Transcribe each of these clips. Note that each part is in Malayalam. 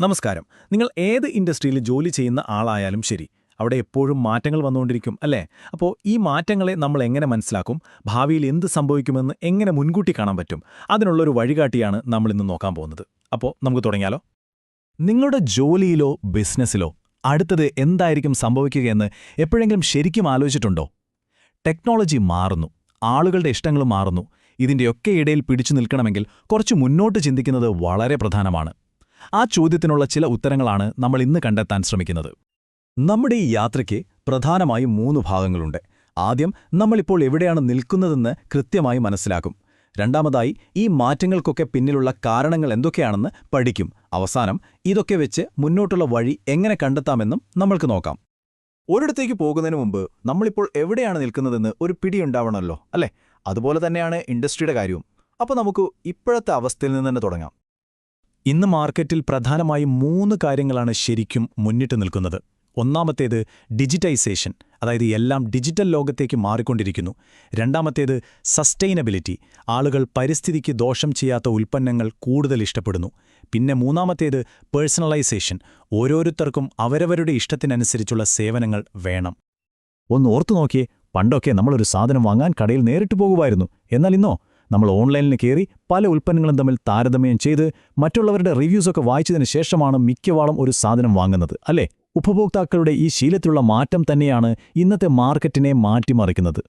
നമസ്കാരം. നിങ്ങൾ ഏത് ഇൻഡസ്ട്രിയിൽ ജോലി ചെയ്യുന്ന ആളായാലും ശരി അവിടെ എപ്പോഴും മാറ്റങ്ങൾ വന്നുകൊണ്ടിരിക്കും അല്ലേ? അപ്പോൾ ഈ മാറ്റങ്ങളെ നമ്മൾ എങ്ങനെ മനസ്സിലാക്കും? ഭാവിയിൽ എന്ത് സംഭവിക്കുമെന്ന് എങ്ങനെ മുൻകൂട്ടി കാണാൻ പറ്റും? അതിനുള്ളൊരു വഴികാട്ടിയാണ് നമ്മൾ ഇന്ന് നോക്കാൻ പോകുന്നത്. അപ്പോൾ നമുക്ക് തുടങ്ങിയാലോ? നിങ്ങളുടെ ജോലിയിലോ ബിസിനസ്സിലോ അടുത്തത് എന്തായിരിക്കും സംഭവിക്കുകയെന്ന് എപ്പോഴെങ്കിലും ശരിക്കും ആലോചിച്ചിട്ടുണ്ടോ? ടെക്നോളജി മാറുന്നു ആളുകളുടെ ഇഷ്ടങ്ങൾ മാറുന്നു ഇതിന്റെയൊക്കെ ഇടയിൽ പിടിച്ചു നിൽക്കണമെങ്കിൽ കുറച്ച് മുന്നോട്ട് ചിന്തിക്കുന്നത് വളരെ പ്രധാനമാണ്. ആ ചോദ്യത്തിനുള്ള ചില ഉത്തരങ്ങളാണ് നമ്മൾ ഇന്ന് കണ്ടെത്താൻ ശ്രമിക്കുന്നത്. നമ്മുടെ ഈ യാത്രയ്ക്ക് പ്രധാനമായും മൂന്ന് ഭാഗങ്ങളുണ്ട്. ആദ്യം നമ്മളിപ്പോൾ എവിടെയാണ് നിൽക്കുന്നതെന്ന് കൃത്യമായി മനസ്സിലാക്കും. രണ്ടാമതായി ഈ മാറ്റങ്ങൾക്കൊക്കെ പിന്നിലുള്ള കാരണങ്ങൾ എന്തൊക്കെയാണെന്ന് പഠിക്കും. അവസാനം ഇതൊക്കെ വെച്ച് മുന്നോട്ടുള്ള വഴി എങ്ങനെ കണ്ടെത്താമെന്നും നമ്മൾക്ക് നോക്കാം. ഒരിടത്തേക്ക് പോകുന്നതിന് മുമ്പ് നമ്മളിപ്പോൾ എവിടെയാണ് നിൽക്കുന്നതെന്ന് ഒരു പിടിയുണ്ടാവണമല്ലോ അല്ലേ? അതുപോലെ തന്നെയാണ് ഇൻഡസ്ട്രിയുടെ കാര്യവും. അപ്പോൾ നമുക്ക് ഇപ്പോഴത്തെ അവസ്ഥയിൽ നിന്ന് തന്നെ തുടങ്ങാം. ഇന്ന് മാർക്കറ്റിൽ പ്രധാനമായും മൂന്ന് കാര്യങ്ങളാണ് ശരിക്കും മുന്നിട്ട് നിൽക്കുന്നത്. ഒന്നാമത്തേത് ഡിജിറ്റൈസേഷൻ അതായത് എല്ലാം ഡിജിറ്റൽ ലോകത്തേക്ക് മാറിക്കൊണ്ടിരിക്കുന്നു. രണ്ടാമത്തേത് സസ്റ്റൈനബിലിറ്റി ആളുകൾ പരിസ്ഥിതിക്ക് ദോഷം ചെയ്യാത്ത ഉൽപ്പന്നങ്ങൾ കൂടുതൽ ഇഷ്ടപ്പെടുന്നു. പിന്നെ മൂന്നാമത്തേത് പേഴ്സണലൈസേഷൻ ഓരോരുത്തർക്കും അവരവരുടെ ഇഷ്ടത്തിനനുസരിച്ചുള്ള സേവനങ്ങൾ വേണം. ഒന്ന് ഓർത്തു നോക്കിയേ പണ്ടൊക്കെ നമ്മളൊരു സാധനം വാങ്ങാൻ കടയിൽ നേരിട്ട് പോകുമായിരുന്നു. എന്നാൽ ഇന്നോ നമ്മൾ ഓൺലൈനിൽ കയറി പല ഉൽപ്പന്നങ്ങളും തമ്മിൽ താരതമ്യം ചെയ്ത് മറ്റുള്ളവരുടെ റിവ്യൂസൊക്കെ വായിച്ചതിന് ശേഷമാണ് മിക്കവാറും ഒരു സാധനം വാങ്ങുന്നത് അല്ലേ? ഉപഭോക്താക്കളുടെ ഈ ശീലത്തിലുള്ള മാറ്റം തന്നെയാണ് ഇന്നത്തെ മാർക്കറ്റിനെ മാറ്റിമറിക്കുന്നത്.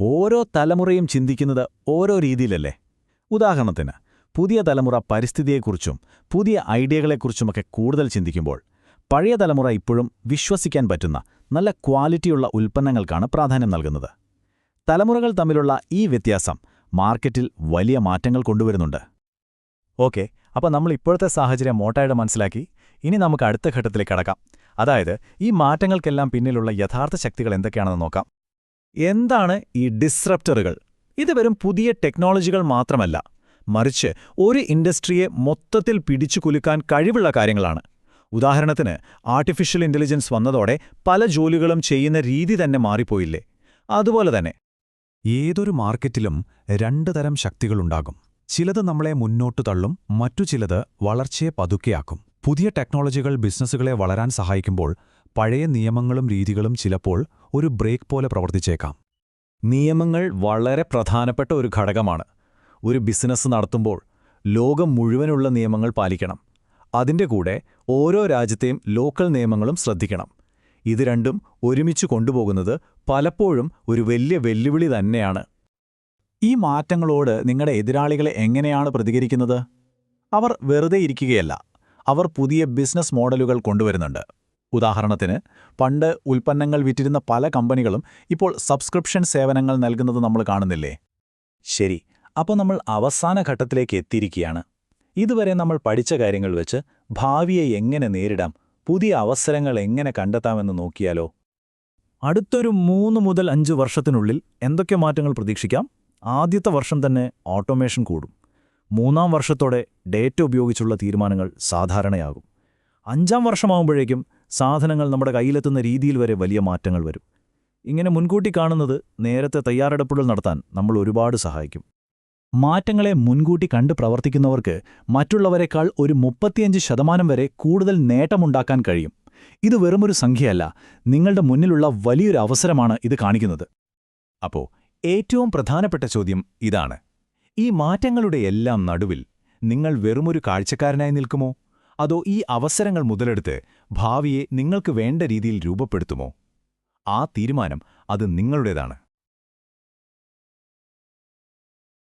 ഓരോ തലമുറയും ചിന്തിക്കുന്നത് ഓരോ രീതിയിലല്ലേ? ഉദാഹരണത്തിന് പുതിയ തലമുറ പരിസ്ഥിതിയെക്കുറിച്ചും പുതിയ ഐഡിയകളെക്കുറിച്ചുമൊക്കെ കൂടുതൽ ചിന്തിക്കുമ്പോൾ പഴയ തലമുറ ഇപ്പോഴും വിശ്വസിക്കാൻ പറ്റുന്ന നല്ല ക്വാളിറ്റിയുള്ള ഉൽപ്പന്നങ്ങൾക്കാണ് പ്രാധാന്യം നൽകുന്നത്. തലമുറകൾ തമ്മിലുള്ള ഈ വ്യത്യാസം മാർക്കറ്റിൽ വലിയ മാറ്റങ്ങൾ കൊണ്ടുവരുന്നുണ്ട്. ഓക്കെ അപ്പോൾ നമ്മൾ ഇപ്പോഴത്തെ സാഹചര്യം മോട്ടായുടെ മനസ്സിലാക്കി. ഇനി നമുക്ക് അടുത്ത ഘട്ടത്തിലേക്ക് കടക്കാം. അതായത് ഈ മാറ്റങ്ങൾക്കെല്ലാം പിന്നിലുള്ള യഥാർത്ഥ ശക്തികൾ എന്തൊക്കെയാണെന്ന് നോക്കാം. എന്താണ് ഈ ഡിസ്റപ്റ്ററുകൾ ഇത് വെറും പുതിയ ടെക്നോളജികൾ മാത്രമല്ല. മറിച്ച് ഒരു ഇൻഡസ്ട്രിയെ മൊത്തത്തിൽ പിടിച്ചു കുലുക്കാൻ കഴിവുള്ള കാര്യങ്ങളാണ്. ഉദാഹരണത്തിന് ആർട്ടിഫിഷ്യൽ ഇന്റലിജൻസ് വന്നതോടെ പല ജോലികളും ചെയ്യുന്ന രീതി തന്നെ മാറിപ്പോയില്ലേ? അതുപോലെ തന്നെ ഏതൊരു മാർക്കറ്റിലും രണ്ടു തരം ശക്തികളുണ്ടാകും. ചിലത് നമ്മളെ മുന്നോട്ടു തള്ളും മറ്റു ചിലത് വളർച്ചയെ പതുക്കെയാക്കും. പുതിയ ടെക്നോളജികൾ ബിസിനസ്സുകളെ വളരാൻ സഹായിക്കുമ്പോൾ പഴയ നിയമങ്ങളും രീതികളും ചിലപ്പോൾ ഒരു ബ്രേക്ക് പോലെ പ്രവർത്തിച്ചേക്കാം. നിയമങ്ങൾ വളരെ പ്രധാനപ്പെട്ട ഒരു ഘടകമാണ്. ഒരു ബിസിനസ് നടത്തുമ്പോൾ ലോകം മുഴുവനുള്ള നിയമങ്ങൾ പാലിക്കണം. അതിന്റെ കൂടെ ഓരോ രാജ്യത്തെയും ലോക്കൽ നിയമങ്ങളും ശ്രദ്ധിക്കണം. ഇത് രണ്ടും ഒരുമിച്ച് കൊണ്ടുപോകുന്നത് പലപ്പോഴും ഒരു വലിയ വെല്ലുവിളി തന്നെയാണ്. ഈ മാറ്റങ്ങളോട് നിങ്ങളുടെ എതിരാളികളെ എങ്ങനെയാണ് പ്രതികരിക്കുന്നത്? അവർ വെറുതെ ഇരിക്കുകയല്ല. അവർ പുതിയ ബിസിനസ് മോഡലുകൾ കൊണ്ടുവരുന്നുണ്ട്. ഉദാഹരണത്തിന് പണ്ട് ഉൽപ്പന്നങ്ങൾ വിറ്റിരുന്ന പല കമ്പനികളും ഇപ്പോൾ സബ്സ്ക്രിപ്ഷൻ സേവനങ്ങൾ നൽകുന്നത് നമ്മൾ കാണുന്നില്ലേ? ശരി അപ്പോൾ നമ്മൾ അവസാന ഘട്ടത്തിലേക്ക് എത്തിയിരിക്കുകയാണ്. ഇതുവരെ നമ്മൾ പഠിച്ച കാര്യങ്ങൾ വെച്ച് ഭാവിയെ എങ്ങനെ നേരിടാം പുതിയ അവസരങ്ങൾ എങ്ങനെ കണ്ടെത്താമെന്ന് നോക്കിയാലോ? അടുത്തൊരു മൂന്ന് മുതൽ അഞ്ച് വർഷത്തിനുള്ളിൽ എന്തൊക്കെ മാറ്റങ്ങൾ പ്രതീക്ഷിക്കാം? ആദ്യത്തെ വർഷം തന്നെ ഓട്ടോമേഷൻ കൂടും. മൂന്നാം വർഷത്തോടെ ഡേറ്റ ഉപയോഗിച്ചുള്ള തീരുമാനങ്ങൾ സാധാരണയാകും. അഞ്ചാം വർഷമാകുമ്പോഴേക്കും സാധനങ്ങൾ നമ്മുടെ കയ്യിലെത്തുന്ന രീതിയിൽ വരെ വലിയ മാറ്റങ്ങൾ വരും. ഇങ്ങനെ മുൻകൂട്ടി കാണുന്നത് നേരത്തെ തയ്യാറെടുപ്പുകൾ നടത്താൻ നമ്മൾ ഒരുപാട് സഹായിക്കും. മാറ്റങ്ങളെ മുൻകൂട്ടി കണ്ട് പ്രവർത്തിക്കുന്നവർക്ക് മറ്റുള്ളവരെക്കാൾ ഒരു മുപ്പത്തിയഞ്ച് ശതമാനം വരെ കൂടുതൽ നേട്ടമുണ്ടാക്കാൻ കഴിയും. ഇത് വെറുമൊരു സംഖ്യയല്ല നിങ്ങളുടെ മുന്നിലുള്ള വലിയൊരു അവസരമാണ് ഇത് കാണിക്കുന്നത്. അപ്പോ ഏറ്റവും പ്രധാനപ്പെട്ട ചോദ്യം ഇതാണ്. ഈ മാറ്റങ്ങളുടെ എല്ലാം നടുവിൽ നിങ്ങൾ വെറുമൊരു കാഴ്ചക്കാരനായി നിൽക്കുമോ? അതോ ഈ അവസരങ്ങൾ മുതലെടുത്ത് ഭാവിയെ നിങ്ങൾക്ക് വേണ്ട രീതിയിൽ രൂപപ്പെടുത്തുമോ? ആ തീരുമാനം അത് നിങ്ങളുടേതാണ്.